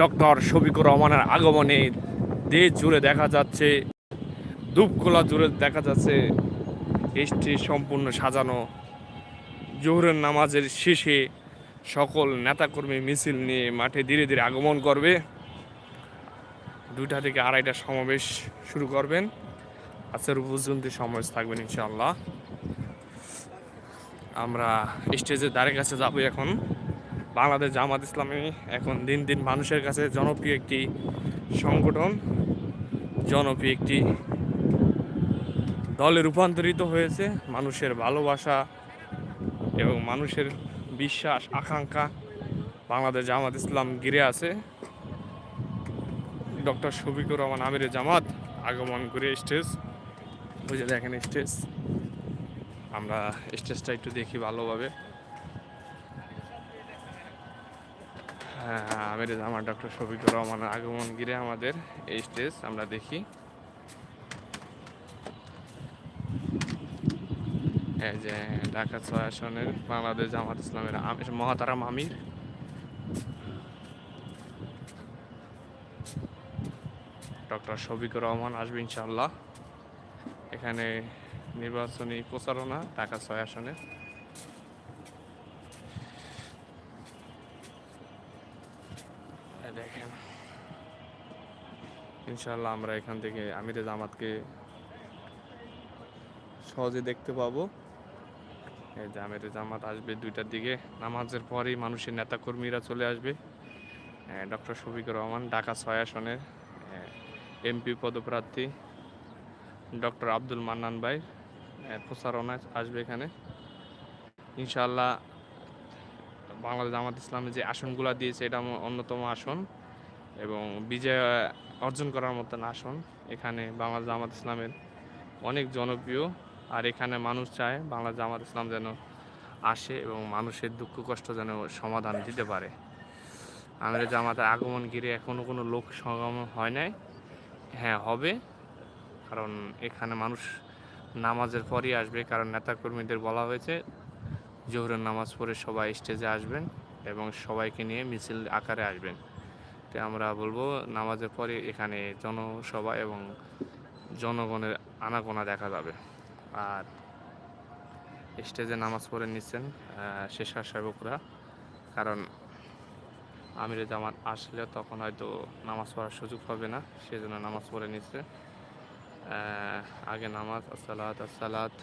Doctor Shafiqur রহমানের আগমনে দেশ জুড়ে দেখা যাচ্ছে, ধূপখোলা জুড়ে দেখা যাচ্ছে স্টেজ সম্পূর্ণ সাজানো। জোহরের নামাজের শেষে সকল নেতাকর্মী মিছিল নিয়ে মাঠে ধীরে ধীরে আগমন করবে। দুইটা থেকে আড়াইটা সমাবেশ শুরু করবেন। আজকের পর্যন্ত সমাবেশ থাকবেন ইনশাল্লাহ আমরা স্টেজের ধারে কাছে যাব এখন। বাংলাদেশ জামাত ইসলামী এখন দিন দিন মানুষের কাছে জনপ্রিয় একটি সংগঠন, জনপ্রিয় একটি দলে রূপান্তরিত হয়েছে। মানুষের ভালোবাসা এবং মানুষের বিশ্বাস, আকাঙ্ক্ষা বাংলাদেশ জামাত ইসলাম ঘিরে আছে। ডক্টর শফিকুর রহমান আমিরের জামাত আগমন করে স্টেজ বুঝে দেখেন স্টেজ। আমরা স্টেজটা একটু দেখি ভালোভাবে। আমির, আমার ডক্টর শফিকুর রহমানের আগমন ঘিরে আমাদের এই স্টেজ আমরা দেখি। এই যে ঢাকা ছয় আসনের বাংলাদেশ জামাত ইসলামের আমির মহাতারাম আমির। ডক্টর শফিকুর রহমান আসবে ইনশাল্লাহ এখানে নির্বাচনী প্রচারণা ঢাকা ছয় আসনে। দেখেন। ইনশাল্লাহ আমরা এখান থেকে আমিরে জামাতকে সহজে দেখতে পাবো। এই যে আমিরে জামাত আসবে দুইটার দিকে। নামাজের পরেই মানুষের নেতাকর্মীরা চলে আসবে। ডক্টর শফিকুর রহমান ঢাকা ছয় আসনের এমপি পদপ্রার্থী ডক্টর আব্দুল মান্নান ভাই। আহ, প্রচারণা আসবে এখানে। ইনশাআল্লাহ বাংলাদেশ জামাত ইসলামের যে আসনগুলো দিয়েছে, এটা অন্যতম আসন এবং বিজয় অর্জন করার মতন আসন। এখানে বাংলাদেশ জামাত ইসলামের অনেক জনপ্রিয় আর এখানে মানুষ চায় বাংলাদেশ জামাত ইসলাম যেন আসে এবং মানুষের দুঃখ কষ্ট যেন সমাধান দিতে পারে। আমাদের জামাতের আগমন ঘিরে এখনও কোনো লোক সমাগম হয় নাই। হ্যাঁ হবে, কারণ এখানে মানুষ নামাজের পরই আসবে, কারণ নেতাকর্মীদের বলা হয়েছে জোহরের নামাজ পড়ে সবাই স্টেজে আসবেন এবং সবাইকে নিয়ে মিছিল আকারে আসবেন। তো আমরা বলব নামাজের পরে এখানে জনসভা এবং জনগণের আনাগোনা দেখা যাবে। আর স্টেজে নামাজ পড়ে নিচ্ছেন আহ, স্বেচ্ছাসেবকরা কারণ আমিরে জামাত আসলে তখন হয়তো নামাজ পড়ার সুযোগ হবে না সেজন্য নামাজ পড়ে নিচ্ছে। আগে নামাজ আসসালাত আসসালাত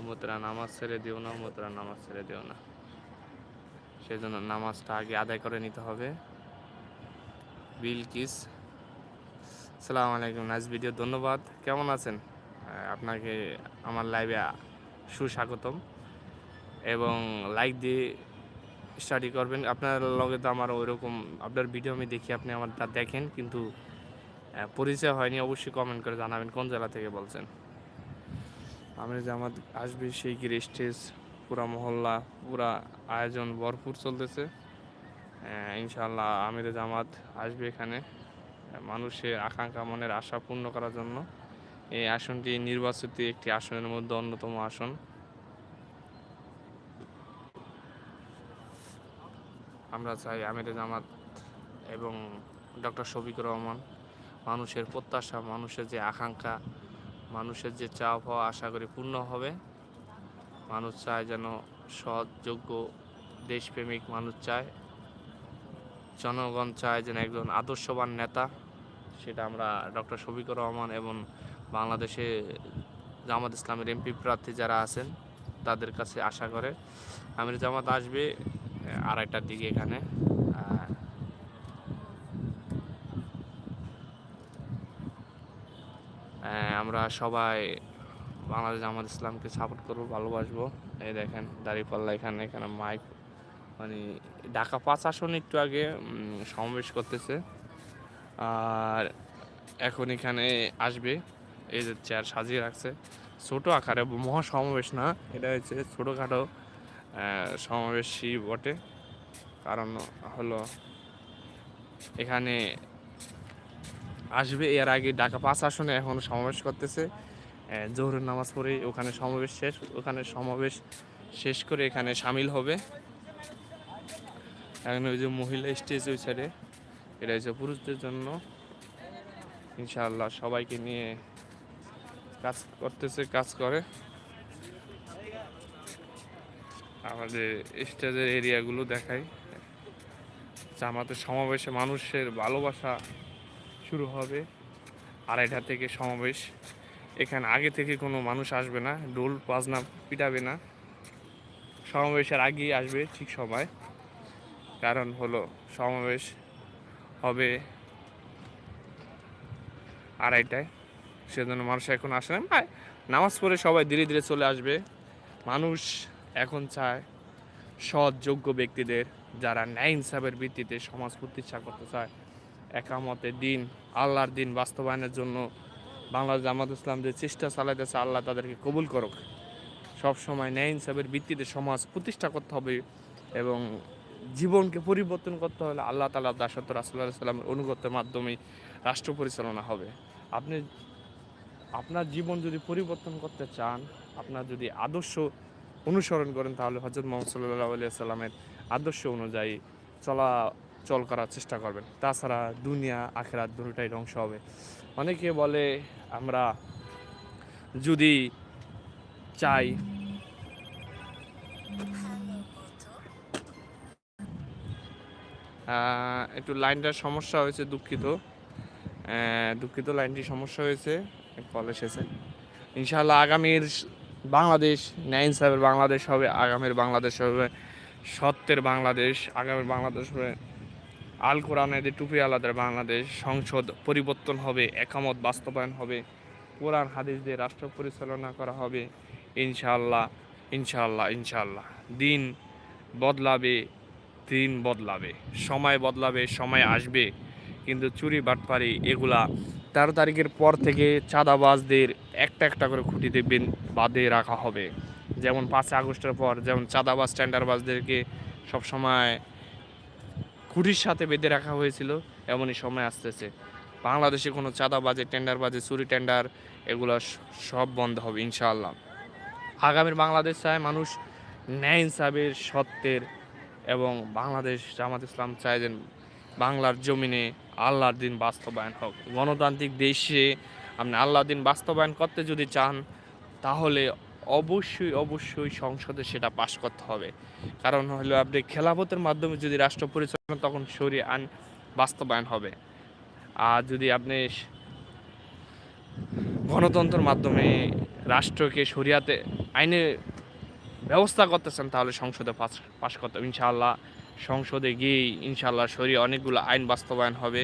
উমতরা নামাজ ছেড়ে দিও না উমতরা নামাজ ছেড়ে দিও না। সেজন্য নামাজটা আগে আদায় করে নিতে হবে। বিল কিস সালাম আলাইকুম, নাইস ভিডিও, ধন্যবাদ। কেমন আছেন? আপনাকে আমার লাইভে সুস্বাগতম। এবং লাইক দিয়ে স্টাডি করবেন। আপনার লগে তো আমার ওইরকম আপনার ভিডিও আমি দেখি, আপনি আমারটা দেখেন, কিন্তু পরিচয় হয়নি, অবশ্যই কমেন্ট করে জানাবেন, কোন জেলা থেকে বলছেন? আমার আসবে সেই গিরে স্টেজ, পুরা মহল্লা, পুরা আয়োজন ভরপুর চলতেছে। ইনশাল্লাহ আমির জামাত আসবে এখানে, মানুষের আকাঙ্ক্ষা, মনের আশা পূর্ণ করার জন্য। এই আসনটি নির্বাচিত একটি আসনের মধ্যে অন্যতম আসন। আমরা চাই আমির জামাত এবং ডক্টর শফিকুর রহমান, মানুষের প্রত্যাশা, মানুষের যে আকাঙ্ক্ষা মানুষের যে চাপ হওয়া আশা করি পূর্ণ হবে। মানুষ চায় যেন সৎ, যোগ্য, দেশপ্রেমিক মানুষ চায়। জনগণ চায় যেন একজন আদর্শবান নেতা, সেটা আমরা ডক্টর শফিকুর রহমান এবং বাংলাদেশে জামাত ইসলামের এমপি প্রার্থী যারা আছেন, তাদের কাছে আশা করে। আমির জামাত আসবে, আড়াইটার দিকে এখানে। আমরা সবাই বাংলাদেশ জামাত ইসলামকে সাপোর্ট করব, ভালোবাসবো। এই দেখেন, দাঁড়িপাল্লা এখানে এখানে মাইক মানে ঢাকা পাঁচ আসন একটু আগে সমাবেশ করতেছে। আর এখন এখানে আসবে, এই যে চেয়ার সাজিয়ে রাখছে। ছোটো আকারে মহা সমাবেশ না, এটা হচ্ছে ছোটোখাটো সমাবেশই বটে। কারণ হলো, এখানে আসবে। এর আগে ঢাকা পাঁচ আসনে এখন সমাবেশ করতেছে। জোহরের নামাজ পড়ে ওখানে সমাবেশ শেষ। ওখানে সমাবেশ শেষ করে এখানে সামিল হবে। এখানে ওই যে মহিলা স্টেজ ওই সাইডে এটা হচ্ছে পুরুষদের জন্য। ইনশাআল্লাহ সবাইকে নিয়ে কাজ করতেছে, কাজ করে। আমাদের স্টেজের এরিয়াগুলো দেখাই। জামাতের সমাবেশে মানুষের ভালোবাসা শুরু হবে আড়াইটা থেকে সমাবেশ। এখানে আগে থেকে কোনো মানুষ আসবে না ডোল বাজনা পিটাবে না। সমাবেশের আগেই আসবে ঠিক সময়। কারণ হলো সমাবেশ হবে আড়াইটায়। সেজন্য মানুষ এখন আসে না। নামাজ পড়ে সবাই ধীরে ধীরে চলে আসবে। মানুষ এখন চায় সৎ, যোগ্য ব্যক্তিদের যারা ন্যায় ইনসাফের ভিত্তিতে সমাজ প্রতিষ্ঠা করতে চায়। একামতে দিন, আল্লাহর দিন বাস্তবায়নের জন্য বাংলাদেশ জামাত ইসলাম যে চেষ্টা চালাইতেছে, আল্লাহ তাদেরকে কবুল করুক। সব সময় ন্যায় ইনসাফের ভিত্তিতে সমাজ প্রতিষ্ঠা করতে হবে এবং জীবনকে পরিবর্তন করতে হলে আল্লাহ তালা দাসত্ব রাসুল্লাহ সাল্লামের অনুগত্যের মাধ্যমেই রাষ্ট্র পরিচালনা হবে। আপনি, আপনার জীবন যদি পরিবর্তন করতে চান, আপনার যদি আদর্শ অনুসরণ করেন, তাহলে হজরত মোহাম্মদ সাল্লাহ আলিয়া সাল্লামের আদর্শ অনুযায়ী চলাচল করার চেষ্টা করবেন। তাছাড়া দুনিয়া, আখেরাত দুটাই ধ্বংস হবে। অনেকে বলে, আমরা যদি চাই একটু লাইনটার সমস্যা হয়েছে, দুঃখিত। দুঃখিত লাইনটি সমস্যা হয়েছে, কল এসেছে। ইনশাআল্লাহ আগামীর বাংলাদেশ ন্যায় ইনসাফের বাংলাদেশ হবে, আগামীর বাংলাদেশ হবে সত্যের বাংলাদেশ, আগামীর বাংলাদেশ হবে আল কোরআনের টুপি আলাদার বাংলাদেশ সংসদ পরিবর্তন হবে, একামত বাস্তবায়ন হবে, কোরআন হাদিস দিয়ে রাষ্ট্র পরিচালনা করা হবে, ইনশাআল্লাহ ইনশাআল্লাহ ইনশাআল্লাহ। দিন বদলাবে দিন বদলাবে। সময় বদলাবে, সময় আসবে, কিন্তু চুরি বাটপারি এগুলা তেরো তারিখের পর থেকে চাঁদাবাজদের একটা একটা করে খুঁটিতে বাঁধে রাখা হবে। যেমন পাঁচ আগস্টের পর, যেমন চাঁদাবাজ, টেন্ডারবাজদেরকে সবসময় খুঁটির সাথে বেঁধে রাখা হয়েছিল, এমনই সময় আসতেছে। বাংলাদেশে কোনো চাঁদা বাজে টেন্ডার বাজে চুরি টেন্ডার, এগুলো সব বন্ধ হবে, ইনশাআল্লাহ। আগামীর বাংলাদেশ চায় মানুষ ন্যায় ইনসাফের, সত্যের, এবং বাংলাদেশ জামাত ইসলাম চায় যে বাংলার জমিনে আল্লাহর দিন বাস্তবায়ন হোক। গণতান্ত্রিক দেশে আপনি আল্লাহর দিন বাস্তবায়ন করতে যদি চান, তাহলে অবশ্যই অবশ্যই সংসদে সেটা পাশ করতে হবে। কারণ হলো আপনি খেলাফতের মাধ্যমে যদি রাষ্ট্র পরিচালনা, তখন সরিয়ে আন বাস্তবায়ন হবে। আর যদি আপনি গণতন্ত্রের মাধ্যমে রাষ্ট্রকে সরিয়াতে আইনে ব্যবস্থা করতেছেন, তাহলে সংসদে পাস পাশ করতে হবে। ইনশাআল্লাহ সংসদে গিয়েই ইনশাআল্লাহ সরিয়ে অনেকগুলো আইন বাস্তবায়ন হবে।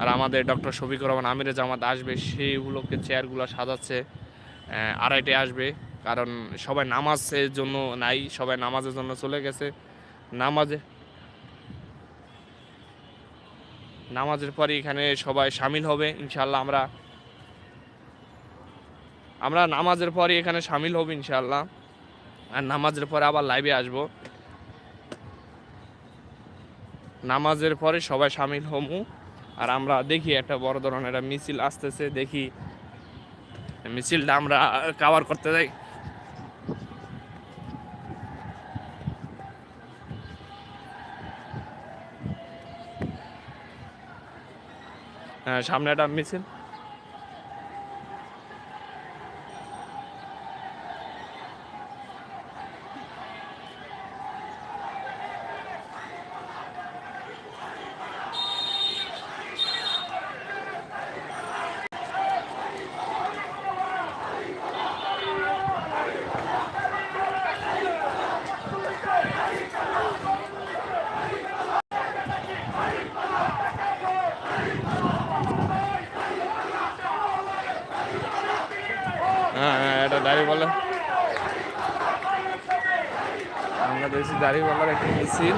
আর আমাদের ডক্টর শফিকুর রহমান আমিরে জামাত আসবে, সেইগুলোকে চেয়ারগুলো সাজাচ্ছে আড়াইটে আসবে। কারণ সবাই নামাজের জন্য নাই, সবাই নামাজের জন্য চলে গেছে। নামাজে নামাজের পরে এখানে সবাই সামিল হবে ইনশাল্লাহ আমরা আমরা নামাজের পরে এখানে সামিল হব ইনশাল্লাহ আর নামাজের পরে আবার লাইভে আসব। নামাজের পরে সবাই সামিল হমু। আর আমরা দেখি একটা বড় ধরনের একটা মিছিল আসতেছে, দেখি মিছিলটা আমরা কাভার করতে যাই। সামনে একটা মিছিল হ্যাঁ হ্যাঁ এটা দাঁড়িয়ে আমরা দেখছি দাঁড়িয়ে বলার একটা মিছিল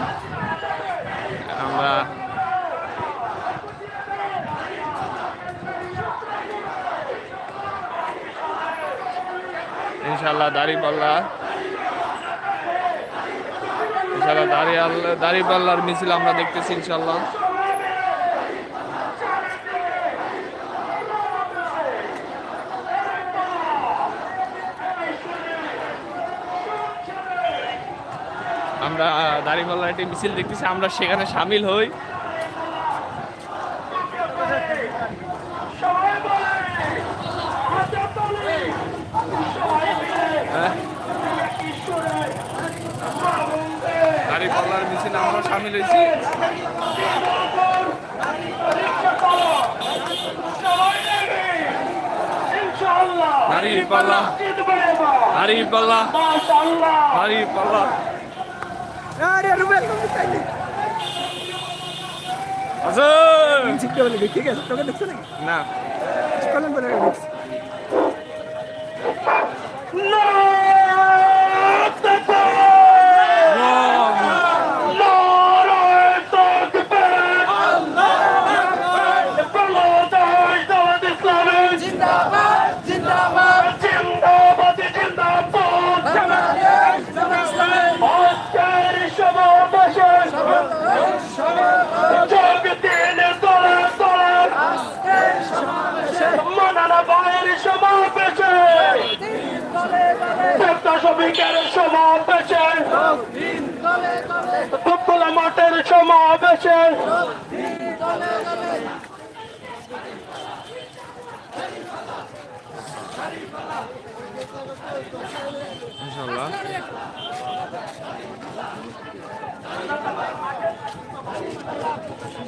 আমরা ইনশাল্লাহ দাঁড়িয়ে পাল্লা ইনশাল্লাহ দাঁড়িয়ে দাঁড়িয়ে পাল্লার মিছিল আমরা দেখতেছি ইনশাল্লাহ আমরা দাঁড়িপাল্লা একটি মিছিল দেখতেছি আমরা সেখানে সামিল হই। হ্যাঁ? দাঁড়িপাল্লার মিছিলে আমরা সামিল হয়েছি। দাঁড়িপাল্লা দাঁড়িপাল্লা দাঁড়িপাল্লা। আরে রুবেল চাইলি আসুন শিখতে বলে ঠিক আছে তোকে দেখছ নাকি? না। কলম বলে দেখছি শ্রমিকের সমাবেশে। ফুটবলা মাঠের সমাবেশে। ইনশাল্লাহ